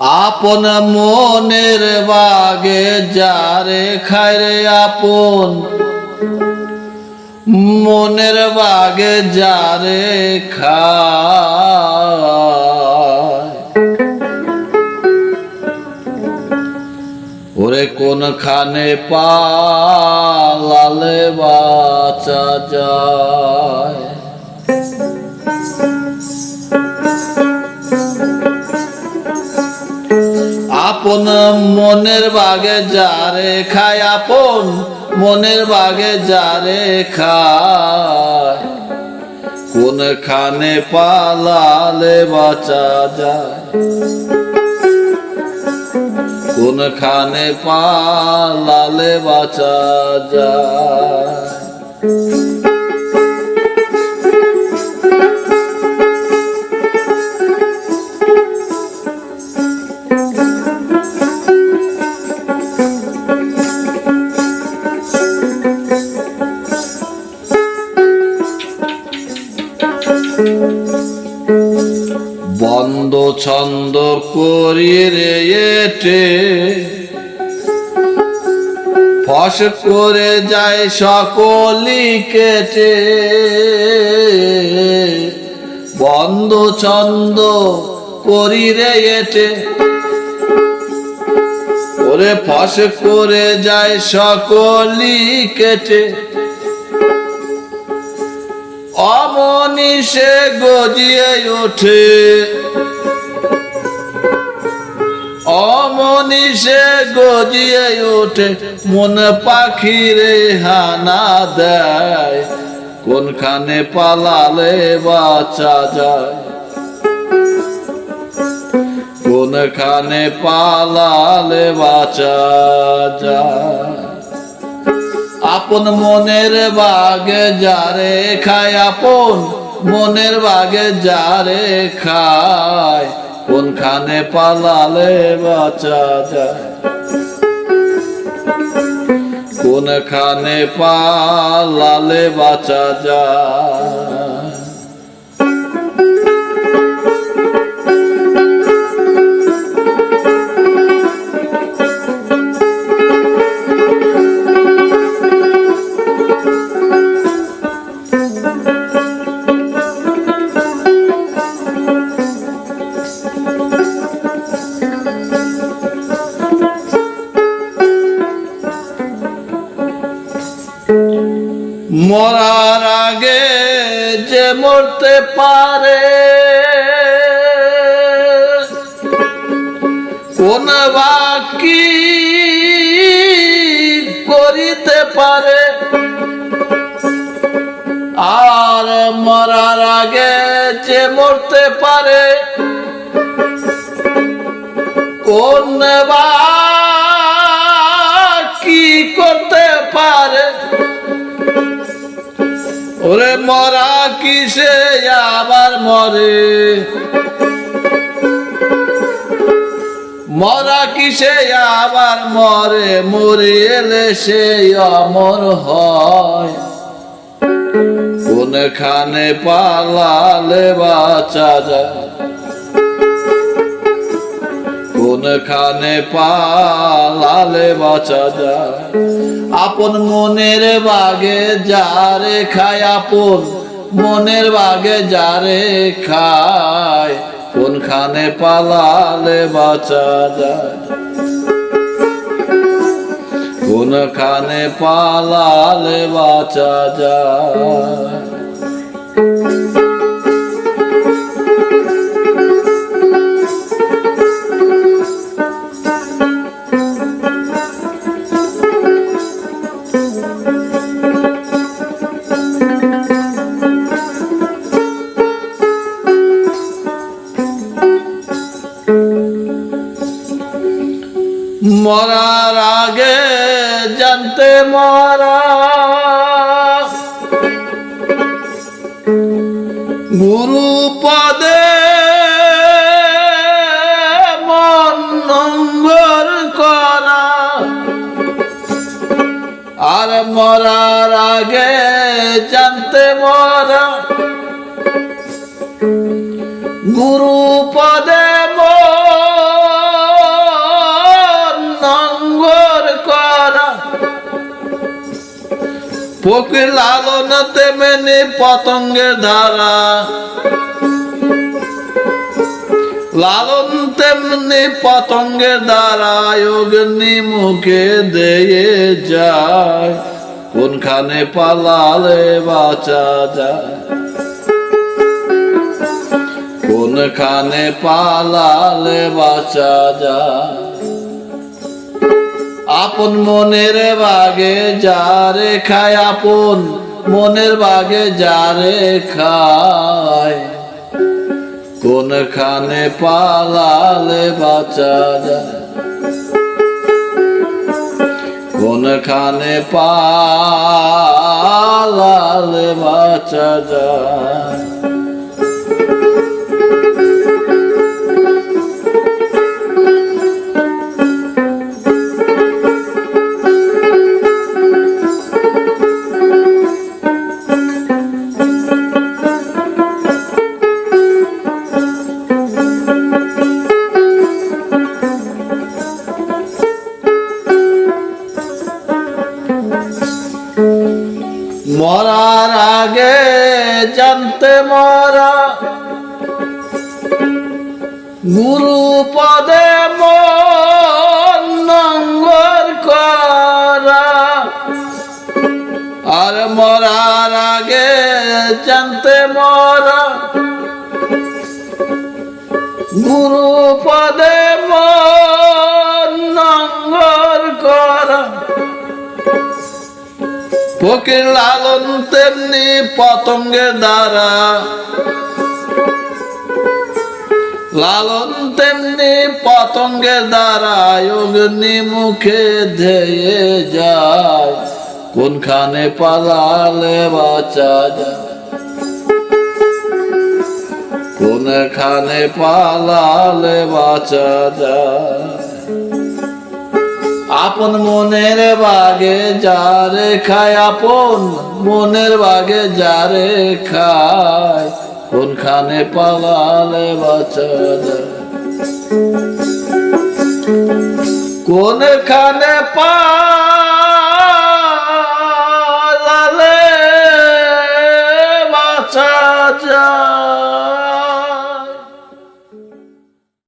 আপন মনের বাগে যারে খায় রে আপন। মনের বাগে যারে খায়। ওরে কোনখানে পালালে বাঁচা যায়? আপন মনের বাগে যারে খায় আপন, মনের বাগে যারে খায়। কোনখানে পালালে বাঁচা যায়? কোনখানে পালালে বাঁচা যায়? বন্ধ ছন্দ করি এটে ফস করে যায় সকলি কেটে। বন্ধ ছন্দ করি রে এটে ফস করে যায় সকলি কেটে। অমনিষে গজিয়ে ওঠে। অমনিষে গজিয়ে ওঠে, মন পাখিরে হানা দেয়। কোনখানে পালালে বাঁচা যায়? কোনখানে পালালে বাঁচা যায়? আপন মনের বাগে যারে খায়, আপন মনের বাগে যারে খায়, কোনখানে পালালে বাঁচা যায়? কোনখানে পালালে বাঁচা যায়? মরার আগে যে মরতে পারে। কোন বাকি করিতে পারে। আর মরার আগে যে মরতে পারে, কোন বা ওরে মরা কিসে আবার মরে? মরা কিসে আবার মরে? মরে এলে সে অমর হয়। কোনখানে পালালে বাঁচা যায়? কোনখানে পালালে বাঁচা যায়? আপন মনের বাগে যারে খায়, আপন মনের বাগে যারে খায়, কোনখানে পালালে বাঁচা যায়? কোনখানে পালালে বাঁচা যায়? জানতে মরা। গুরু পদে মন করা। আর মরার আগে জানতে মরা। গুরু পদে ফকির লালন তেমনি পতঙ্গের ধারা। লালন তেমনি পতঙ্গের দ্বারা অগ্নি মুখে দিয়ে যায়। কোনখানে পালালে বাঁচা যায়? কোনখানে পালালে বাঁচা যায়? আপন মনের বাগে যারে খায়, আপন মনের বাগে যারে খায়। কোনখানে পালালে বাঁচা যায়? কোনখানে পালালে বাঁচা যায়? গুরু পদে নঙ্গর করা। আর মরার আগে জানতে মরা। গুরু পদে নঙ্গর করা। ফকির লালন তেমনি পতঙ্গের দ্বারা। লালন তেমনি পতঙ্গের দ্বারা অগ্নি মুখে ধেয়ে যায়। কোনখানে পালালে বাঁচা যায়? কোনখানে পালালে বাঁচা যায়? আপন মনের বাগে যারে খায় আপন মনের বাগে যারে খায় কোনখানে পালালে যায় কোনখানে পা